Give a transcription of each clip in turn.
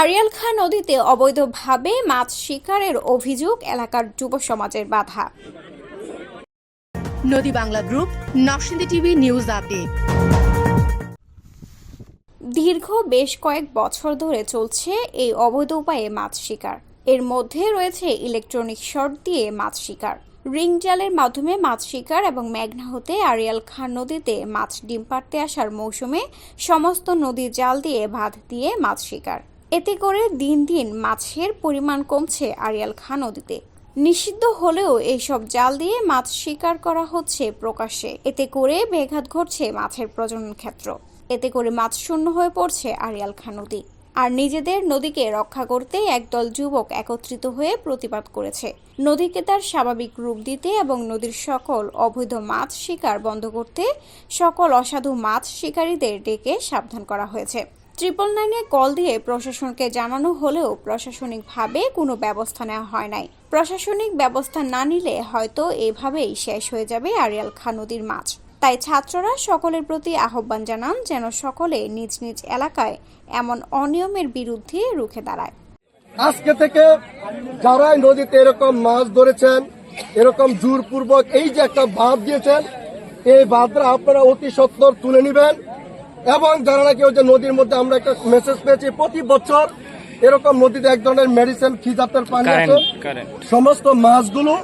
Arial Khan নদীতে অবৈধভাবে মাছ শিকারের অভিযোগ এলাকার যুব সমাজের বাধা। নদী Bangla group Narsingdi TV news update. দীর্ঘ বেশ কয়েক বছর ধরে চলছে এই অবৈধ উপায়ে মাছ শিকার। এর মধ্যে রয়েছে ইলেকট্রনিক শট দিয়ে মাছ শিকার। রিং জালের মাধ্যমে মাছ শিকার এবং মেঘনা হতে আরিয়াল খাঁ নদীতে মাছ ডিম পাড়তে আসার মৌসুমে সমস্ত নদী জাল দিয়ে বাঁধ দিয়ে মাছ শিকার। এতে করে দিন দিন মাছের পরিমাণ কমছে আরিয়াল খাঁ নদীতে। নিষিদ্ধ হলেও এইসব জাল দিয়ে মাছ শিকার করা হচ্ছে প্রকাশ্যে। এতে করে বেঘাত ঘটছে মাছের প্রজনন ক্ষেত্র। এতে করে মাছ শূন্য হয়ে পড়ছে আরিয়াল খাঁ নদী। আর নিজেদের নদীকে রক্ষা করতে একদল যুবক একত্রিত হয়ে প্রতিবাদ করেছে। নদীকে তার স্বাভাবিক রূপ দিতে এবং নদীর সকল অবৈধ মাছ শিকার বন্ধ করতে সকল অসাধু মাছ শিকারীদের ডেকে সাবধান করা হয়েছে। ট্রিপল নাইনে কল দিয়ে প্রশাসনকে জানানো হলেও প্রশাসনিকভাবে কোনো ব্যবস্থা নেওয়া হয় নাই। প্রশাসনিক ব্যবস্থা না নিলে হয়তো এভাবেই শেষ হয়ে যাবে আরিয়াল খাঁ নদীর মাছ। তাই ছাত্ররা সকলের প্রতি আহ্বান জানান যেন সকলে নিজ নিজ এলাকায় এমন অনিয়মের বিরুদ্ধে রুখে দাঁড়ায়। আজকে থেকে যারাই নদীতে এরকম মাছ ধরেছেন এরকম জোরপূর্বক এই যে একটা বাঁধ দিয়েছেন এই বাঁধটা আপনারা অতি সত্তর তুলে নেবেন এবং যারা নাকি ওই যে নদীর মধ্যে আমরা একটা মেসেজ পেয়েছি প্রতি বছর এরকম নদীতে এক ধরনের মেডিসিন খিজাতের পানি আছে সমস্ত মাছগুলো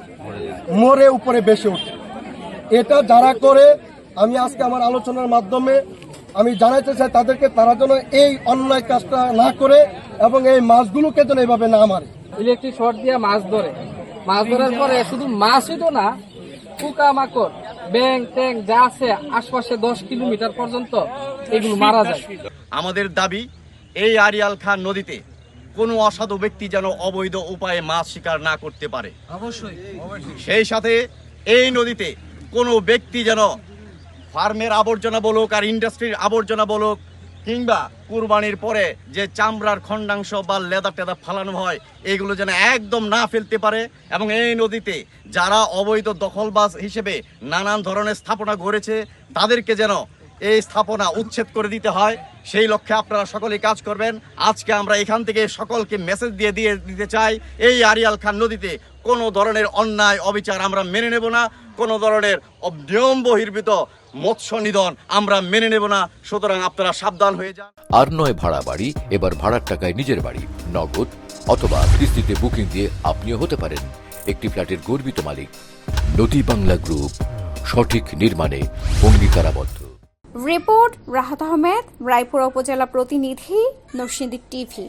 মরে উপরে বেশি উঠছে এটা যারা করে আমি আজকে আমার আলোচনার মাধ্যমে আমি জানাতে চাই তাদেরকে তারা যেন এই অন্যায় কাজটা না করে এবং এই মাছগুলোকে যেন এইভাবে না মারে। ইলেকট্রিক শর্ট দিয়ে মাছ ধরে। মাছ ধরার পরে শুধু মাছই তো না পোকা মাকড় ব্যাং ট্যাং যা আছে আশপাশে দশ কিলোমিটার পর্যন্ত এগুলো মারা যায়। আমাদের দাবি এই আরিয়াল খান নদীতে কোনো অসাধু ব্যক্তি যেন অবৈধ উপায়ে মাছ শিকার না করতে পারে। অবশ্যই। সেই সাথে এই নদীতে কোনো ব্যক্তি যেন ফার্মের আবর্জনা বলুক আর ইন্ডাস্ট্রির আবর্জনা বলুক, কিংবা কুরবানির পরে যে চামড়ার খণ্ডাংশ বা লেদা টেদা ফালানো হয় এইগুলো যেন একদম না ফেলতে পারে এবং এই নদীতে যারা অবৈধ দখলবাজ হিসেবে নানান ধরনের স্থাপনা গড়েছে, তাদেরকে যেন এই স্থাপনা উচ্ছেদ করে দিতে হয়। সেই লক্ষ্যে আপনারা সকলেই কাজ করবেন। আজকে আমরা এখান থেকে সকলকে মেসেজ দিয়ে দিয়ে দিতে চাই, এই আরিয়াল খান নদীতে কোনো ধরনের অন্যায়, অবিচার আমরা মেনে নেব না, কোনো ধরনের নিয়ম বহির্ভূত মৎস্য নিধন আমরা মেনে নেব না। সুতরাং আপনারা সাবধান হয়ে যান। আর নয় ভাড়া বাড়ি, এবার ভাড়ার টাকায় নিজের বাড়ি, নগদ অথবা কিস্তিতে বুকিং দিয়ে আপনিও হতে পারেন। একটি ফ্ল্যাটের গর্বিত মালিক, নদী বাংলা গ্রুপ সঠিক নির্মাণে অঙ্গীকারাবদ্ধ। রিপোর্ট রাহাত আহমেদ রায়পুরা উপজেলা প্রতিনিধি নরসিংদী টিভি।